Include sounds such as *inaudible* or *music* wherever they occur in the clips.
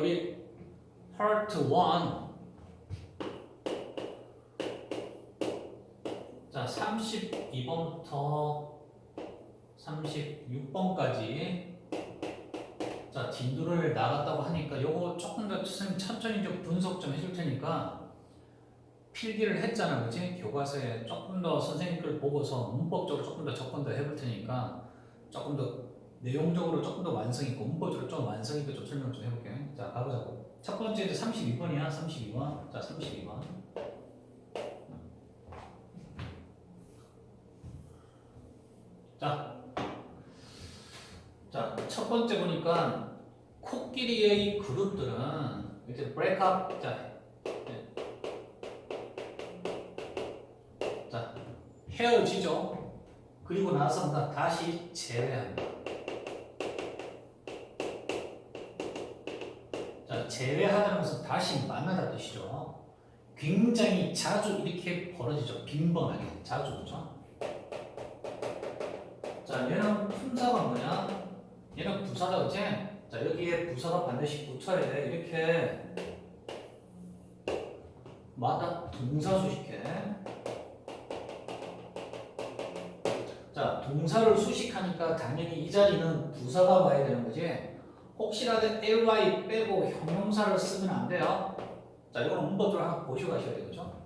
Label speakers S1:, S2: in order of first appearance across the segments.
S1: 우리 part 1 자, 32번부터 36번까지 자, 진도를 나갔다고 하니까 요거 조금 더 선생님 천천히 좀 분석 좀 해줄 테니까 필기를 했잖아, 그지? 교과서에 조금 더 선생님 걸 보고서 문법적으로 조금 더 접근 더 해볼 테니까 조금 더 내용적으로 조금 더 완성 있고 문법적으로 좀 완성 있게 좀 설명 좀 해볼게. 자, 가보자고. 첫 번째 이제 32번이야, 32번. 자, 32번. 자, 자, 첫 번째 보니까 코끼리의 그룹들은 이렇게 up. 자, 네. 자, 헤어지죠. 그리고 나서 다시 재회합니다. 것은 다시 만나다 뜻이죠. 굉장히 자주 이렇게 벌어지죠. 빈번하게 자주 그죠. 자, 얘는 품사가 뭐냐? 얘는 부사다 그지? 자, 여기에 부사가 반드시 붙어야 돼. 이렇게 마다 동사 수식해. 자, 동사를 수식하니까 당연히 이 자리는 부사가 와야 되는 거지. 혹시라도 ly 빼고 형용사를 쓰면 안 돼요. 자, 이거는 문법적으로 한번 보시고 가셔야 되겠죠?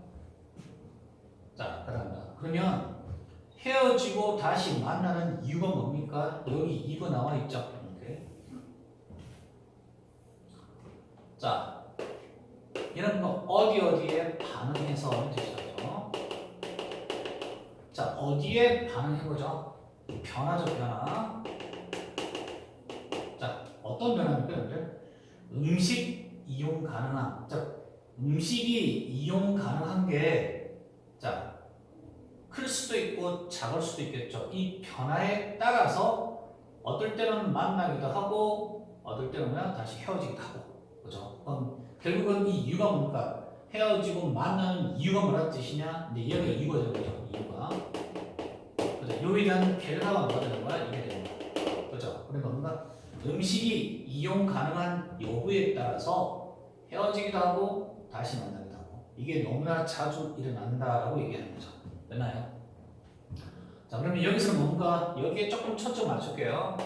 S1: 자, 그다음에 그러면 헤어지고 다시 만나는 이유가 뭡니까? 여기 이거 나와 있죠. 이렇게. 자, 이런 거 어디 어디에 반응해서 뜻이죠. 자, 어디에 반응해보죠? 변화죠, 변화. 자, 어떤 변화입니까, 여러분들? 음식 이용 가능함. 자, 음식이 이용 가능한 게, 자, 클 수도 있고 작을 수도 있겠죠. 이 변화에 따라서 어떨 때는 만나기도 하고, 어떨 때는 다시 헤어지기도 하고, 그죠? 그럼 결국은 이 이유가 뭡니까? 헤어지고 만나는 이유가 뭐라는 뜻이냐? 근데 얘가 이유가 되는 거죠. 이유가. 그죠? 요에 대한 결과가 뭐가 되는 거야? 이게 되는 거야. 그죠? 그러니까 뭔가 음식이 이용 가능한 여부에 따라서 헤어지기도 하고 다시 만나기도 하고 이게 너무나 자주 일어난다라고 얘기하는 거죠. 됐나요? 자 그러면 여기서는 뭔가 여기에 조금 초점 맞출게요.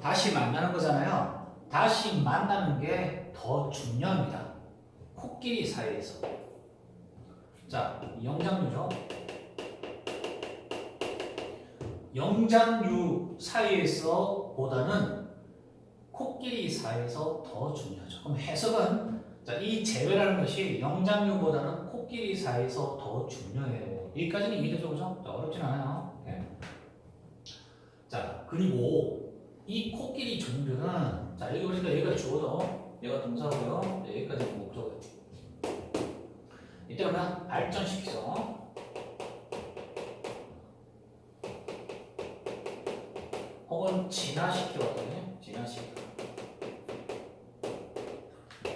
S1: 다시 만나는 거잖아요. 다시 만나는 게 더 중요합니다. 코끼리 사이에서. 자, 영장류죠. 영장류 사이에서 보다는 코끼리 사이에서 더 중요하죠. 그럼 해석은 자, 이 제외라는 것이 영장류보다는 코끼리 사이에서 더 중요해요. 여기까지는? 자, 어렵진 않아요. 네. 자, 그리고 이 코끼리 종류는 자, 여기 보니까 얘가 주어도 얘가 동사고요. 네, 여기까지 목적어예요. 이때 그냥 발전시키죠. 혹은 진화시키거든요. 진화시켜.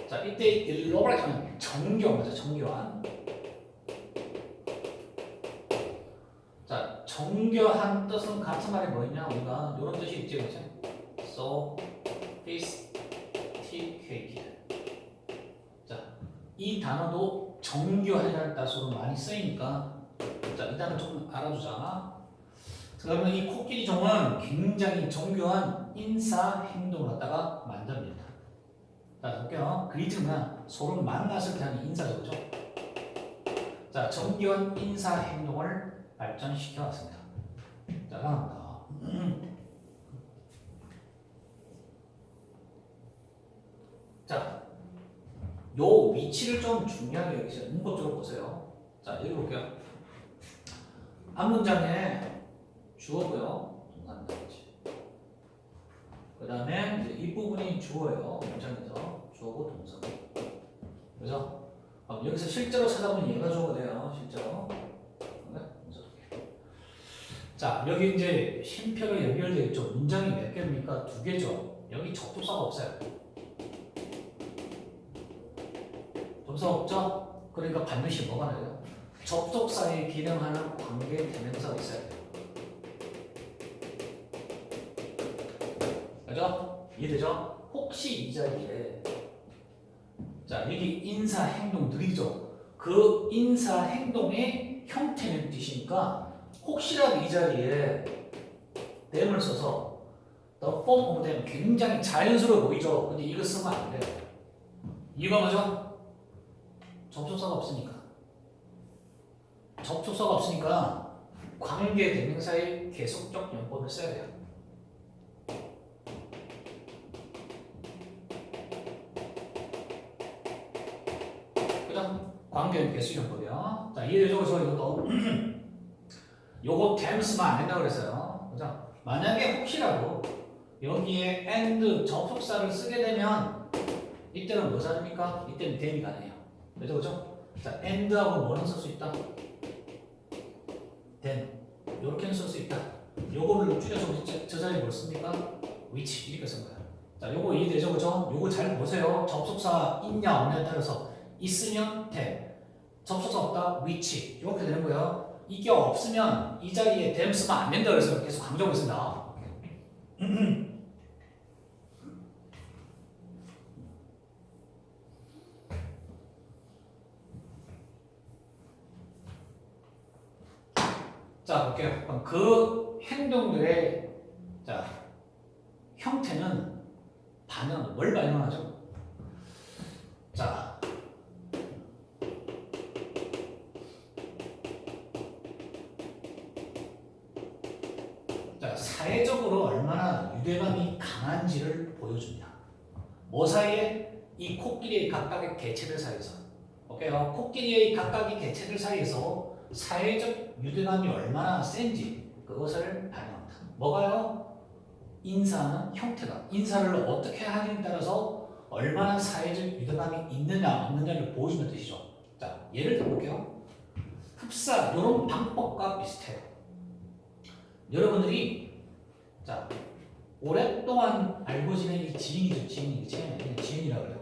S1: 자, 이때 일로브라이트는 정교하죠. 정교한. 자, 정교한 뜻은 같은 말이 뭐였냐? 우리가 이런 뜻이 있지, 그죠? sophisticated. 자, 이 단어도 정교하다는 뜻으로 많이 쓰이니까 자, 이 단어 좀 알아두자. 그러면 이 코끼리 종은 굉장히 정교한 인사 행동을 갖다가 만듭니다. 자, 볼게요. 그리트는 서로 만났을 때 하는 인사죠? 자, 정교한 인사 행동을 발전시켜 왔습니다. 자, 다음입니다. 자, 요 위치를 좀 중요하게 여기서 문법적으로 보세요. 자, 여기 볼게요. 한 문장에 주어고요. 동사입니다. 그 다음에 이제 이 부분이 주어예요. 문장에서 주어고 동사고. 그죠? 그럼 여기서 실제로 찾아보면 얘가 주어가 돼요. 실제로. 자, 여기 이제 쉼표가 연결되어 있죠. 문장이 몇 개입니까? 두 개죠. 여기 접속사가 없어요. 접속 없죠? 그러니까 반드시 뭐가 나요? 접속사에 기능하는 관계 대명사가 있어야 돼요. 그죠? 이해되죠? 혹시 이 자리에 자 여기 인사 행동 들이죠. 그 인사 행동의 형태는 뜻이니까 혹시라도 이 자리에 them을 써서 the form 굉장히 자연스러워 보이죠. 근데 이거 쓰면 안 돼요. 이유가 뭐죠? 접속사가 없으니까. 접속사가 없으니까 관계 대명사의 계속적 용법을 써야 돼요. 용법이요. 자 이해되죠? 그래서 이것도 *clears throat* 요거 댐스만 안 된다고 그랬어요. 그죠? 만약에 혹시라도 여기에 and 접속사를 쓰게 되면 이때는 뭐 자릅니까? 이때는 댐이 가능해요. 그죠? 그죠? 자 and하고 뭐는 쓸수 있다? 댐 요렇게는 쓸 수 있다. 요거를 줄여서 저, 저 자리에 뭘 씁니까? which 이렇게 쓴 거야. 자 요거 이해되죠? 그죠? 요거 잘 보세요. 접속사 있냐 없냐에 따라서 있으면 댐 접속사 없다 which 이렇게 되는 거예요. 이게 없으면 이 자리에 댐 쓰면 안 된다 그래서 계속 강조하고 있습니다. *clears throat* 자 볼게요. 그 행동들의 자 형태는 반응 뭘 반영하죠? 사이에? 이 코끼리의 각각의 개체들 사이에서. 오케이요? 코끼리의 각각의 개체들 사이에서 사회적 유대감이 얼마나 센지 그것을 반영합니다. 뭐가요? 인사는 형태가. 인사를 어떻게 하느냐에 따라서 얼마나 사회적 유대감이 있느냐 없느냐를 보여주는 뜻이죠. 자, 예를 들어볼게요. 흡사, 이런 방법과 비슷해요. 여러분들이 자 오랫동안 알고 지낸 이 지인이죠 지인이 지인 지인이라고 그래요.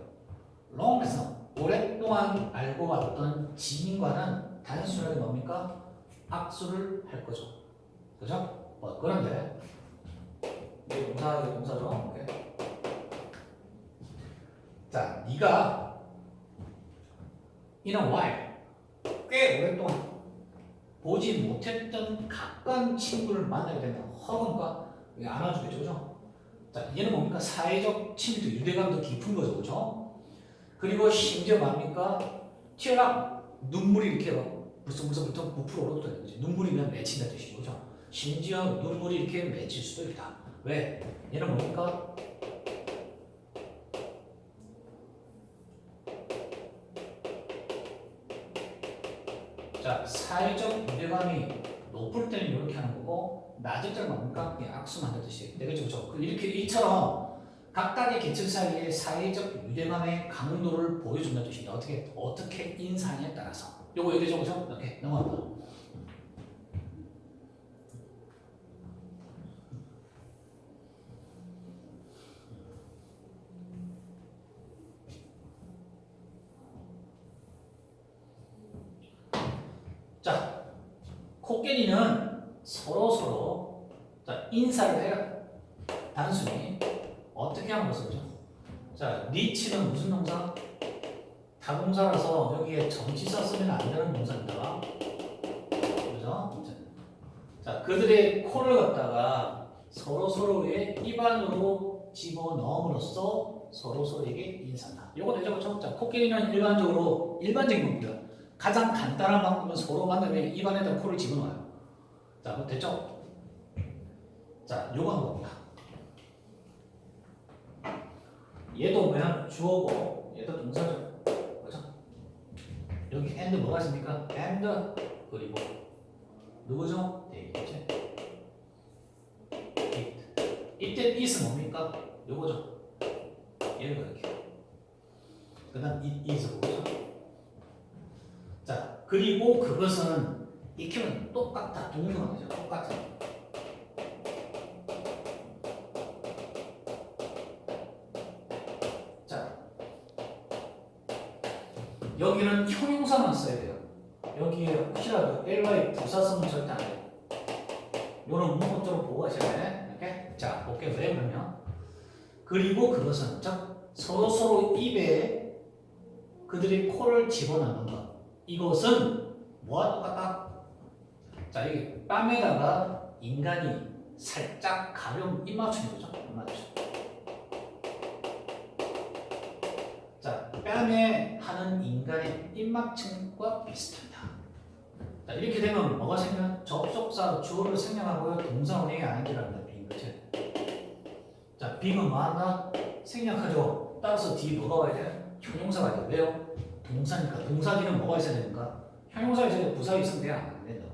S1: 롱에서 오랫동안 알고 왔던 지인과는 단순하게 뭡니까 악수를 할 거죠. 그죠? 어, 그런데 이게 동사 동사죠. 오케이. 자 네가 a while 꽤 오랫동안 보지 못했던 가까운 친구를 만나게 되면 허건과 이게 안아주겠죠, 그죠? 자, 얘는 뭡니까? 사회적 친밀도, 유대감도 깊은 거죠, 그죠? 그리고 심지어 뭡니까? 튀어락 눈물이 이렇게 막 불쑥불쑥부터 부풀어 되는 거지. 눈물이면 맺힌다 뜻이죠, 그죠? 심지어 눈물이 이렇게 맺힐 수도 있다. 왜? 얘는 뭡니까? 자, 사회적 유대감이 높을 때는 이렇게 하는 거고 낮을 때는? 예, 악수 그죠, 그죠. 그 이렇게 이처럼 각각의 계층 사이의 사회적 유대감의 강도를 뜻입니다. 어떻게 어떻게 인사하냐에 따라서. 요거 이해되죠, 그죠? 이렇게 넘어갑니다. 자, 코끼리는 서로 서로 자 인사를 해라. 단순히 어떻게 하는 것이죠? 자, 리치는 무슨 동사? 여기에 정치사 쓰면 안 되는 동사입니다. 그죠? 자, 그들의 코를 갖다가 서로 서로의 입안으로 집어 넣음으로써 서로 서로에게 인사한다. 요거 되죠, 그렇죠? 자, 코끼리는 일반적으로 일반적인 겁니다. 가장 간단한 방법은 서로 만나면 입안에다 코를 집어넣어요. 자, 됐죠? 자, 요거 한 겁니다. 얘도 뭐야? 주어고, 얘도 동사죠. 여기 and 뭐가 있습니까? and 그리고 누구죠? 네, 이제 it. 이때 is 뭡니까? 요거죠. 얘를 그렇게. 그다음 it is 뭐죠? 자, 그리고 그것은 익히면 똑같다. 동등하죠. 똑같아. 여기는 형용사만 써야 돼요. 여기에 혹시라도 LY 부사성은 절대 안 돼요. 요런 문법적으로 보고 가셔야 돼. 이렇게. 자, 볼게요. 왜 그러면? 그리고 그것은 즉 서로 서로 입에 그들이 코를 집어넣는 것. 이것은 뭐와 똑같다? 자 이게 뺨에다가 인간이 살짝 가벼운 입맞춤인 거죠. 입맞춤. 하는 인간의 입맞춤과 비슷합니다. 자 이렇게 되면 뭐가 생겨? 접속사 주어를 생략하고요. 동사 원행이 아니라는 빙 그치? 자 빙은 뭐한다? 생략하죠. 따라서 뒤에 뭐가 와야 돼? 형용사가 돼요. 왜요? 동사니까 동사 뒤는 뭐가 있어야 되니까? 형용사가 있어야 돼. 부사 있으면 돼야 안 된다.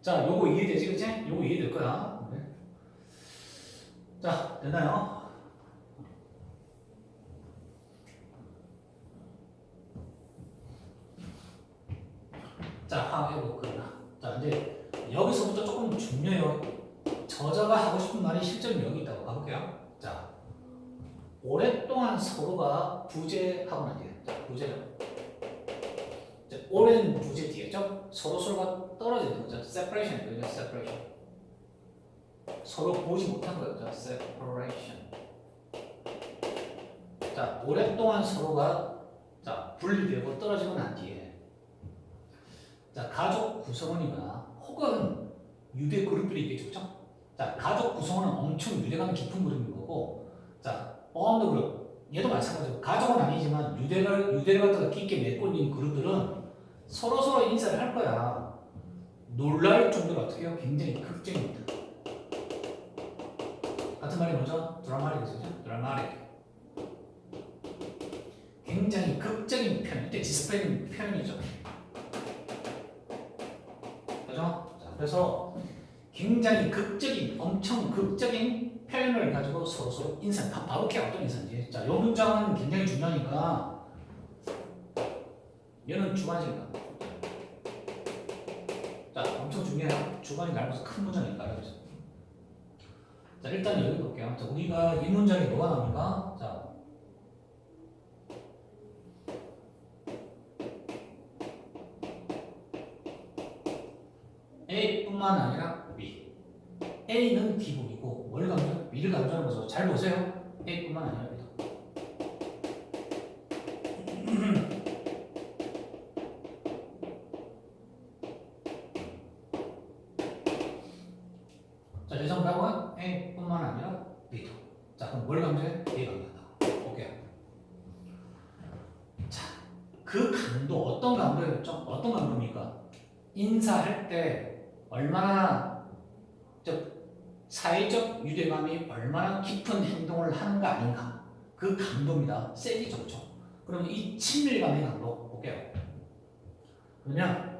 S1: 자 요거 이해되지 그치? 요거 이해될 거야. 네. 자 됐나요? 자, 화해볼거나. 자, 이제 여기서부터 조금 중요해요. 저자가 하고 싶은 말이 실제로 여기 있다고 가볼게요. 자, 오랫동안 서로가 부재하고 난 뒤에, 자, 부재요. 자, 오랜 부재 뒤에죠. 서로 서로가 떨어지는 거죠. separation, separation. 서로 보지 못한 거죠. separation. 자, 오랫동안 서로가 자 분리되고 떨어지고 난 뒤에 자 가족 구성원이거나 혹은 유대 그룹들이 있겠죠? 자 가족 구성원은 엄청 유대감이 깊은 그룹인 거고, 자 어느 그룹 얘도 마찬가지고 가족은 아니지만 유대를 유대를 갖다가 깊게 맺고 있는 그룹들은 서로 서로 인사를 할 거야. 놀랄 정도로 어떻게 해요? 굉장히 극적입니다. 같은 말이 뭐죠? 드라마틱이죠, 드라마틱. 굉장히 극적인 표현, 이때 디스플레이 표현이죠. 그래서 굉장히 극적인, 엄청 극적인 표현을 가지고 서로 서로 인사, 바- 바로 이렇게 어떤 인사인지. 자, 요 문장은 굉장히 중요하니까 얘는 주관이니까. 자, 엄청 중요해요. 주관이 넓어서 큰 문장이니까. 자, 일단 여기 볼게요. 자, 우리가 이 문장이 뭐가 나옵니까? 자, A 뿐만 아니라 B. A는 D복이고 뭘 강조? B를 강조하는 거죠. 잘 보세요. A뿐만 아니라 B도. *clears throat* 자, 예전 뭐라고요? A뿐만 아니라 B도. 자, 그럼 뭘 강조해? B 강조한다. 오케이. 자, 그 강도 어떤 강도였죠? 어떤 강도입니까? 인사할 때 얼마나 저 사회적 유대감이 얼마나 깊은 행동을 하는가 아닌가 그 강도입니다. 세기죠, 그렇죠? 그러면 이 친밀감의 강도 볼게요. 그러면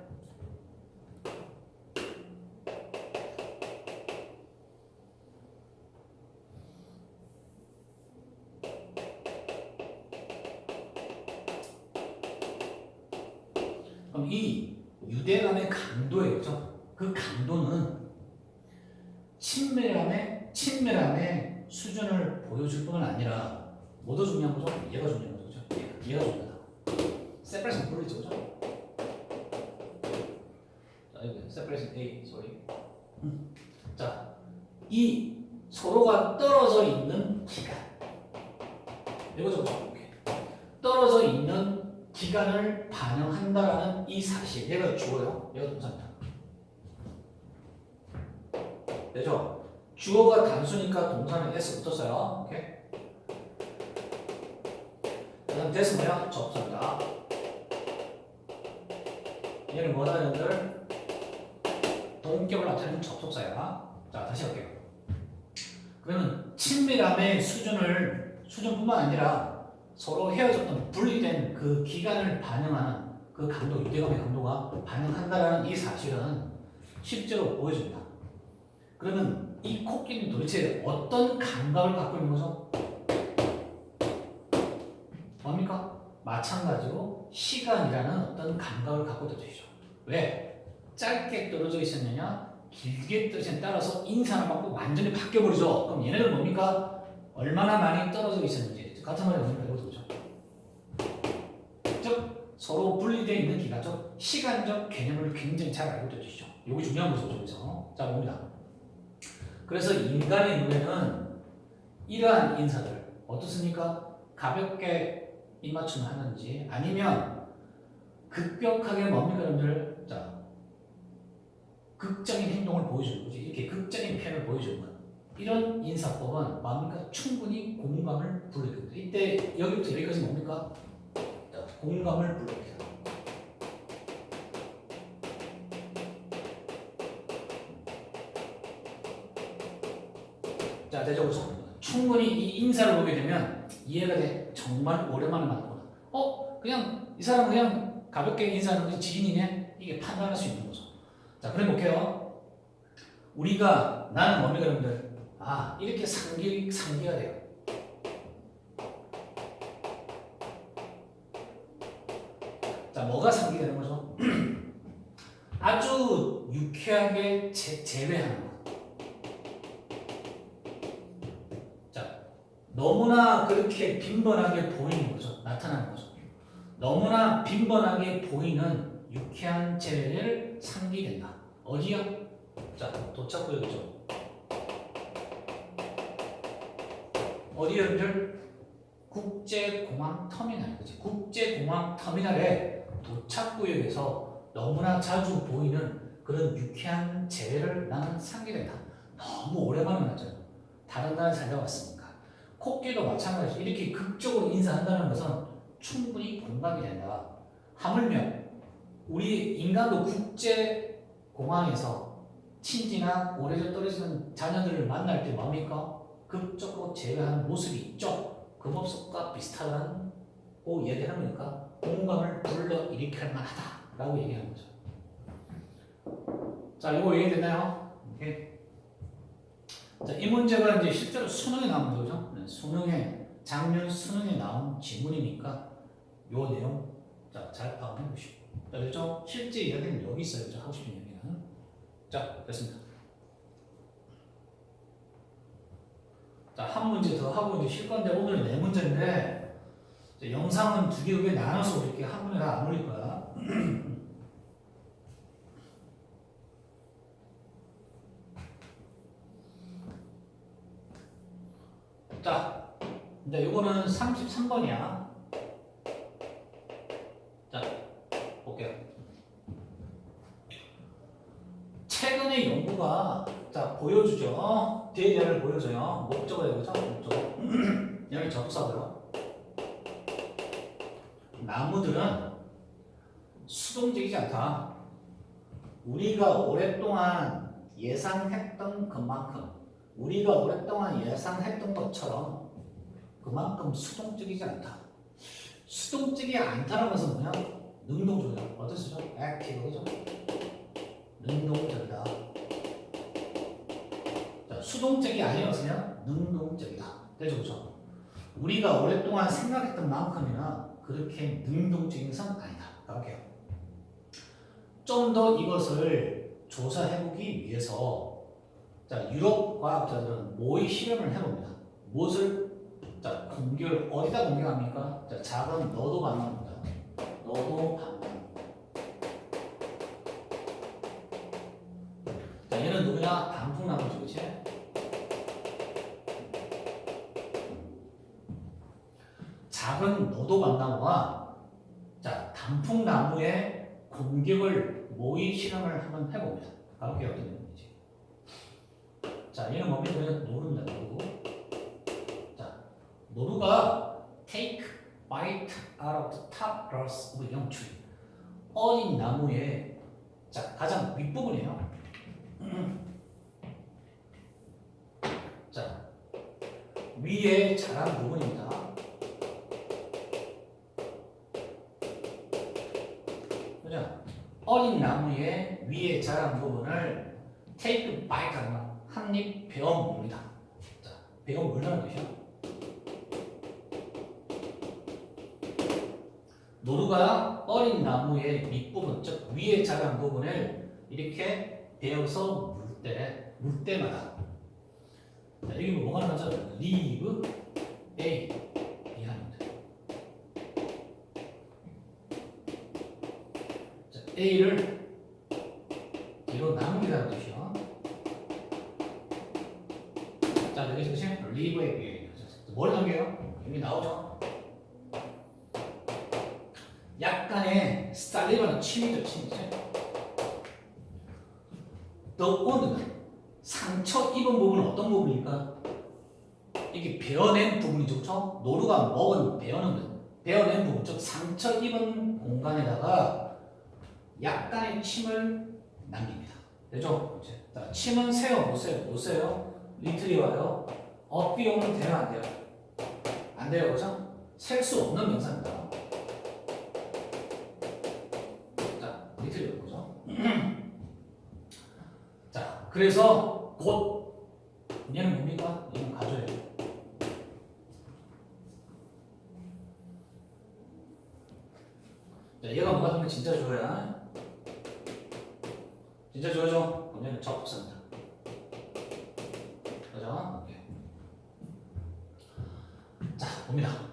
S1: 주어요. 얘가 동사입니다. 되죠? 주어가 단수니까 동사는 s 붙었어요. 오케이? 그다음 됐스 뭐야? 접수입니다. 얘는 뭐다 여러분들? 동격을 나타내는 접속사야. 자 다시 할게요. 그러면 친밀함의 수준을 수준뿐만 아니라 서로 헤어졌던 분리된 그 기간을 반영하는 그 강도, 유대감의 강도가 반영한다라는 이 사실은 실제로 보여집니다. 그러면 이 코끼리는 도대체 어떤 감각을 갖고 있는 거죠? 뭡니까? 마찬가지로 시간이라는 어떤 감각을 갖고 있죠. 왜? 짧게 떨어져 있었느냐? 길게 떨어진 따라서 인상을 받고 완전히 바뀌어버리죠. 그럼 얘네들 뭡니까? 얼마나 많이 떨어져 있었는지 같은 말이 뭡니까? 이거죠. 즉 서로 분리되어 있는 기간적 시간적 개념을 굉장히 잘 알고 계시죠. 이게 중요한 거죠. 여기서 자 봅니다. 그래서 인간의 눈에는 이러한 인사들 어떻습니까? 가볍게 입맞춤을 하는지 아니면 급격하게 여러분들 자 극적인 행동을 보여주는 거지 이렇게 극적인 표현을 보여주는 거야 이런 인사법은 뭡니까 충분히 공감을 불러일으킵니다 이때 여기부터 여기까지 뭡니까 자, 공감을 불러일으켜요. 자 대적으로 충분히 이 인사를 보게 되면 이해가 돼. 정말 오랜만에 만나구나. 어 그냥 이 사람은 그냥 가볍게 인사하는 게 지인이네. 이게 판단할 수 있는 거죠. 자 그래 볼게요. 우리가 나는 뭡니까 여러분들 아 이렇게 상기 상기가 돼요 자 뭐가 상기되는 거죠 *clears throat* 아주 유쾌하게 제, 제외하는 거 너무나 그렇게 빈번하게 보이는 거죠. 나타나는 거죠. 너무나 빈번하게 보이는 유쾌한 재해를 상기된다. 어디요? 자, 도착구역이죠. 어디요, 여러분들? 국제공항 터미널. 그치? 국제공항 터미널의 도착구역에서 너무나 자주 보이는 그런 유쾌한 재해를 나는 상기된다. 너무 오랜만에 만났잖아요. 다른 나라에 살다 왔으니까. 코끼리도 마찬가지 이렇게 극적으로 인사한다는 것은 충분히 공감이 된다. 하물며 우리 인간도 국제 공항에서 친지나 오래전 떨어지는 자녀들을 만날 때 뭡니까? 극적으로 제외하는 모습이 있죠. 그 모습과 비슷하다고 얘기하는 거니까 공감을 불러 일으킬 만하다라고 얘기하는 거죠. 자, 이거 이해되나요? 오케이. 자, 이 문제가 이제 실제로 수능에 나온 거죠. 네, 수능에 작년 수능에 나온 지문이니까 요 내용 자, 잘 파악해 보시고. 자, 그렇죠? 실제 이야기는 여기 있어요. 저 하고 싶은 이야기는. 자, 됐습니다. 자, 한 문제 더 하고 이제 쉴 건데 오늘 네 문제인데 영상은 두 개, 두 개 나눠서 이렇게 한 번에 다 안 올릴 거야. *clears throat* 자, 이제 이거는 33번이야. 자, 볼게요. 최근의 연구가 자 보여주죠. 대례를 보여줘요. 목적어예요, 그죠? 목적어. *clears throat* 여기 접사고요. 나무들은 수동적이지 않다. 우리가 오랫동안 예상했던 것만큼 우리가 오랫동안 예상했던 것처럼 그만큼 수동적이지 않다. 수동적이 않다는 것은 뭐냐? 능동적이다. 어떻죠? 액티브 그죠? 능동적이다. 자, 수동적이 아니었으면 능동적이다. 되죠, 그죠? 우리가 오랫동안 생각했던 만큼이나 그렇게 능동적인 것은 아니다. 가볼게요. 좀 더 이것을 조사해보기 위해서 자, 유럽 과학자들은 모의 실험을 해봅니다. 무엇을 자, 공격을 어디다 공격합니까? 자, 작은 너도 반응입니다. 너도 반응. 자, 얘는 누구냐? 단풍나무죠, 그치? 작은 너도 반나무와 자, 단풍나무의 공격을 모의 실험을 한번 해봅니다. 가볼게요, 어떻게 되는지. 자, 얘는 뭡니까? 노루입니다, 노루. 자, 노루가 take bite out of the top roots of young tree. 어린 나무의 자, 가장 윗부분이에요. *clears throat* 자, 위에 자란 부분입니다. 그죠? 어린 나무의 위에 자란 부분을 take bite 한입 베어 먹습니다. 자, 베어 물라는 것이요. 노루가 어린 나무의 밑부분, 즉 위에 자란 부분을 이렇게 베어서 물 때, 물 때마다 자, 여기 뭐가 나오죠? leave A A를 뒤로 남기라는 뜻이요. 자, 여기 보시면 leave A behind. 뭘 남겨요? 여기 나오죠. 약간의 살리바는 침이죠, 침이죠. 더 온드는 상처 입은 부분은 어떤 부분입니까? 이게 베어낸 부분이죠, 그렇죠? 노루가 먹은 베어는 베어낸 부분, 즉 상처 입은 공간에다가 약간의 침을 남깁니다. 이제 자, 침은 세요, 못 세요, 못 세요. 리틀이 와요. 업비 오면 돼요, 안 돼요? 안 돼요, 그렇죠? 셀 수 없는 명사입니다. 자, 리틀이 올 거죠? *clears throat* 자, 그래서 곧 얘는 뭡니까? 얘는 가져야 돼요. 자, 얘가 뭐가 되면 진짜 좋아야. 진짜? 그럼 얘는 접속사입니다. 그죠? 오케이. 자, 봅니다.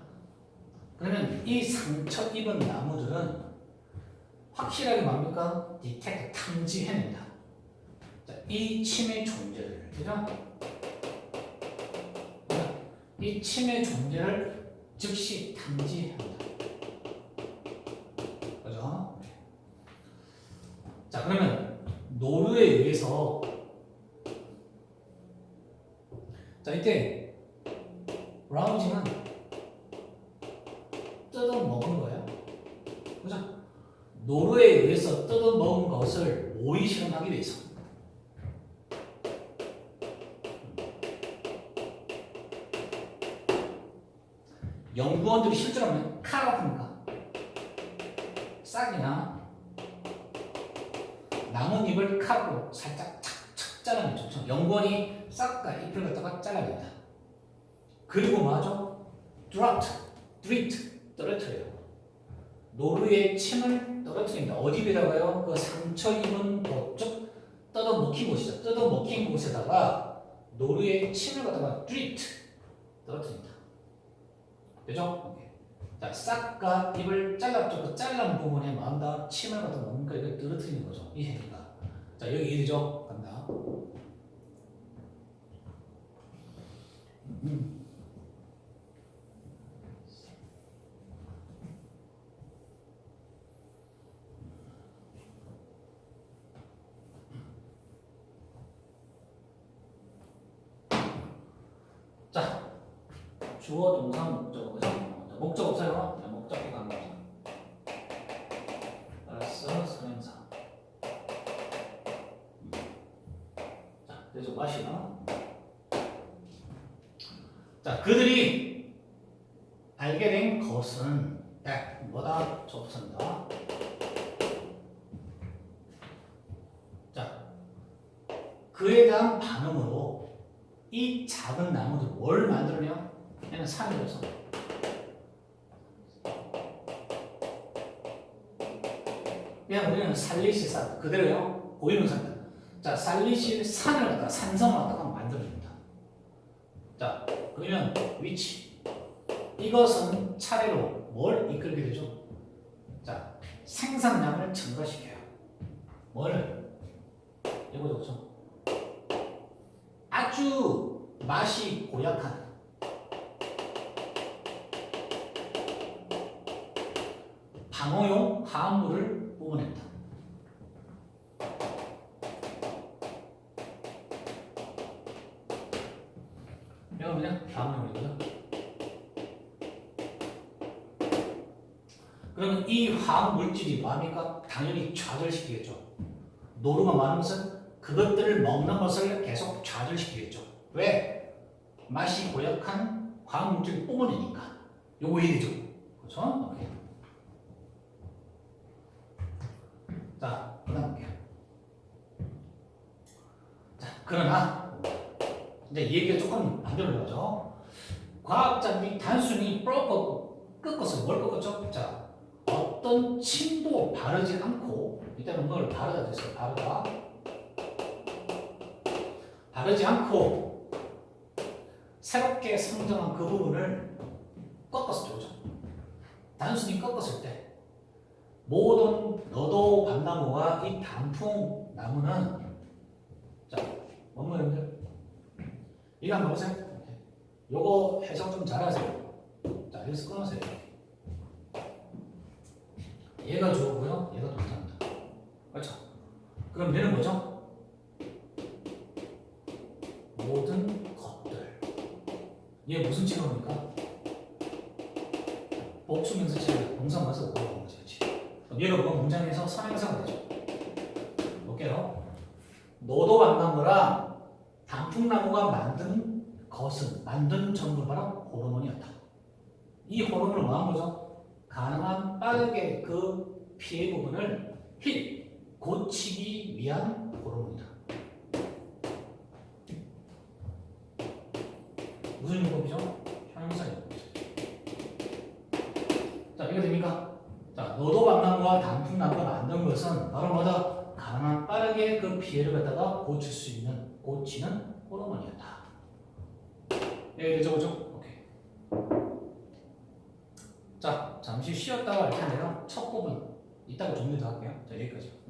S1: 그러면 이 상처 입은 나무들은 확실하게 뭡니까? 디텍트 탐지해냅니다. 자, 이 침의 존재를, 그죠? 이 침의 존재를 즉시 탐지합니다. 그죠? 네. 자, 그러면 노르에 의해서 자, 이때 브라우징은 뜯어 먹은 거예요. 그죠? 노르에 의해서 뜯어 먹은 것을 모의 실험하기 위해서 dropped, dripped, 떨어뜨려요. 노루의 침을 떨어뜨립니다. 어디 에다가요? 그 상처 입은 곳, 즉 뜯어 먹힌 곳이죠. 뜯어 먹힌 곳에다가 노루의 침을 갖다가 dripped, 떨어뜨립니다. 되죠? 자, 싹과 잎을 잘랐죠. 그 잘란 부분에 마음다 침을 갖다 뭔가 이렇게 떨어뜨리는 거죠. 이 행위가. 자, 여기 일이죠. 간다. 음. 자, 주어 동사 목적 그죠? 자, 목적 없어요? 네, 목적이 간다. 알았어, 선행사. 자, 그래서 마시나? 자, 그들이 알게 된 것은 네, 뭐다? 접선다. 자, 그에 대한 반응으로 이 작은 나무들 뭘 만들어내요? 얘는 산이라서. 그냥 우리는 살리시 산 그대로요? 고유명사입니다 자 살리시 산을 갖다가 산성을 갖다가 만들어줍니다. 자 그러면 위치. 이것은 차례로 뭘 이끌게 되죠? 자 생산량을 증가시켜요. 뭘? 이거죠? 아주 맛이 고약한 방어용 화합물을 뿜어낸다. 이거 그냥 방어용이고요. 그러면 이 화학 물질이 뭐합니까? 당연히 좌절시키겠죠. 노루가 많은 것은 그것들을 먹는 것을 계속 좌절시키겠죠. 왜? 맛이 고약한 화학 물질을 뿜어내니까. 요거 이해되죠? 그렇죠? 오케이. 자, 그다음 볼게요. 자, 그러나 이제 얘기가 조금 반대로 가죠. 과학자들이 단순히 프로퍼 꺾어서 뭘 꺾었죠? 자, 어떤 침도 바르지 않고 이때는 뭘 바르다 됐어요. 바르다. 바르지 않고 새롭게 성장한 그 부분을 꺾었을 때죠. 단순히 꺾었을 때 모든 너도 밤나무와 이 단풍 나무는 자, 원문님들 이거 한번 보세요. 요거 해석 좀 잘하세요. 자, 여기서 끊으세요. 얘가 주어고요. 얘가 동사입니다. 그렇죠? 그럼 얘는 뭐죠? 모든 것들. 얘 무슨 취급입니까? 복수명사 취급. 동사 맞서 올라온 거지, 그렇지? 그럼 얘가 뭐 문장에서 선행사가 되죠. 볼게요. 너도 만난 거랑 단풍나무가 만든 것은 만든 전부 바로 호르몬이었다. 이 호르몬을 뭐한 거죠? 가능한 빠르게 그 피해 부분을 힐 고치기 위한 호르몬이다. 무슨 요법이죠? 형용사 요법이죠. 자, 이거 됩니까? 자, 박나무와 단풍나무가 만든 것은 바로 뭐다? 가능한 빠르게 그 피해를 갖다가 고칠 수 있는 고치는 호르몬이었다. 예, 되죠, 그죠? 잠시 쉬었다가 할 텐데요. 첫 부분 이따가 정리도 할게요. 자, 여기까지.